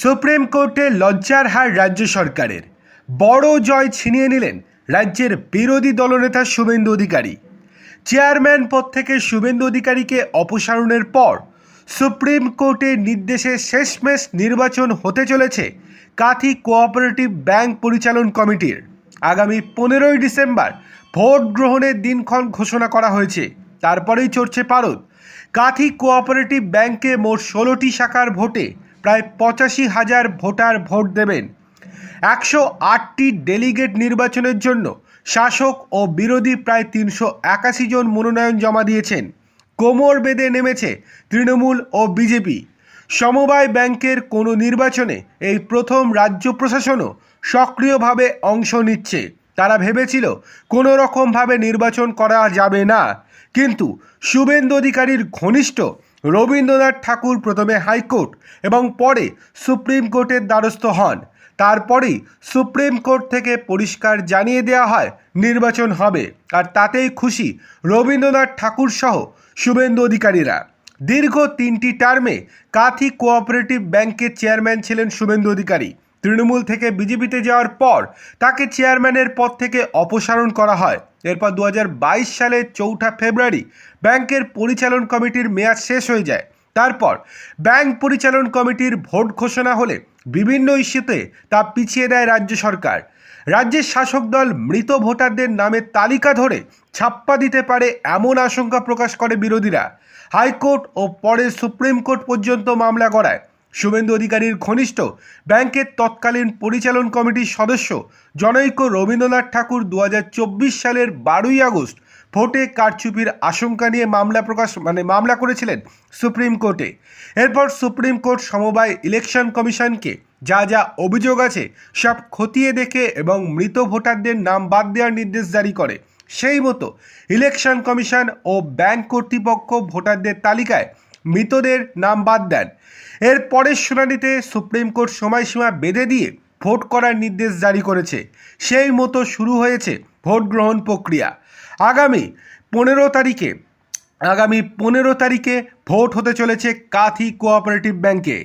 Supreme কোর্টে লজ্জার হার রাজ্য সরকারের। বড় জয় ছিনিয়ে নিলেন রাজ্যের বিরোধী দলনেতা শুভেন্দু অধিকারী। চেয়ারম্যান পদ থেকে শুভেন্দু অধিকারীকে অপসারণের পর সুপ্রিম কোর্টের নির্দেশে শেষমেশ নির্বাচন হতে চলেছে কাথি কোঅপারেটিভ ব্যাংক পরিচালন কমিটির। আগামী পনেরোই ডিসেম্বর ভোট গ্রহণের দিনক্ষণ ঘোষণা করা হয়েছে। তারপরেই চড়ছে পারদ। কাথি কোঅপারেটিভ ব্যাংকে মোট ষোলোটি শাখার ভোটে প্রায় পঁচাশি হাজার ভোটার ভোট দেবেন। একশো আটটি ডেলিগেট নির্বাচনের জন্য শাসক ও বিরোধী প্রায় তিনশো একাশি জন মনোনয়ন জমা দিয়েছেন। কোমর বেঁধে নেমেছে তৃণমূল ও বিজেপি। সমবায় ব্যাংকের কোনো নির্বাচনে এই প্রথম রাজ্য প্রশাসনও সক্রিয়ভাবে অংশ নিচ্ছে। তারা ভেবেছিল কোনো রকমভাবে নির্বাচন করা যাবে না। কিন্তু শুভেন্দু অধিকারীর ঘনিষ্ঠ রবীন্দ্রনাথ ঠাকুর প্রথমে হাইকোর্ট এবং পরে সুপ্রিম কোর্টের দ্বারস্থ হন। তারপরেই সুপ্রিম কোর্ট থেকে পরিষ্কার জানিয়ে দেওয়া হয়, নির্বাচন হবে। আর তাতেই খুশি রবীন্দ্রনাথ ঠাকুর সহ শুভেন্দু অধিকারীরা। দীর্ঘ তিনটি টার্মে কাথি কোঅপারেটিভ ব্যাংকের চেয়ারম্যান ছিলেন শুভেন্দু অধিকারী। তৃণমূল থেকে বিজেপিতে যাওয়ার পর তাকে চেয়ারম্যানের পদ থেকে অপসারণ করা হয়। এরপর দু হাজার বাইশ সালের চৌঠা ফেব্রুয়ারি ব্যাংকের পরিচালন কমিটির মেয়াদ শেষ হয়ে যায়। তারপর ব্যাংক পরিচালন কমিটির ভোট ঘোষণা হলে বিভিন্ন ইস্যুতে তা পিছিয়ে দেয় রাজ্য সরকার। রাজ্যের শাসক দল মৃত ভোটারদের নামের তালিকা ধরে ছাপ্পা দিতে পারে এমন আশঙ্কা প্রকাশ করে বিরোধীরা। হাইকোর্ট ও পরে সুপ্রিম কোর্ট পর্যন্ত মামলা করায় শুভেন্দু অধিকারীর ঘনিষ্ঠ ব্যাংকের তৎকালীন পরিচালন কমিটির সদস্য জনৈক রবীন্দ্রনাথ ঠাকুর দু হাজার চব্বিশ সালের বারোই আগস্ট ভোটে কারচুপির আশঙ্কা নিয়ে মামলা প্রকাশ মানে মামলা করেছিলেন সুপ্রিম কোর্টে। এরপর সুপ্রিম কোর্ট সমবায় ইলেকশন কমিশনকে যা যা অভিযোগ আছে সব খতিয়ে দেখে এবং মৃত ভোটারদের নাম বাদ দেওয়ার নির্দেশ জারি করে। সেই মতো ইলেকশন কমিশন ও ব্যাংক কর্তৃপক্ষ ভোটারদের তালিকায় মৃতদের নাম বাদ দেন। এর পরের শুনানিতে সুপ্রিম কোর্ট সময়সীমা বেঁধে দিয়ে ভোট করার নির্দেশ জারি করেছে। সেই মতো শুরু হয়েছে ভোট গ্রহণ প্রক্রিয়া। আগামী পনেরো তারিখে, আগামী পনেরো তারিখে ভোট হতে চলেছে কাথি কোঅপারেটিভ ব্যাংকে।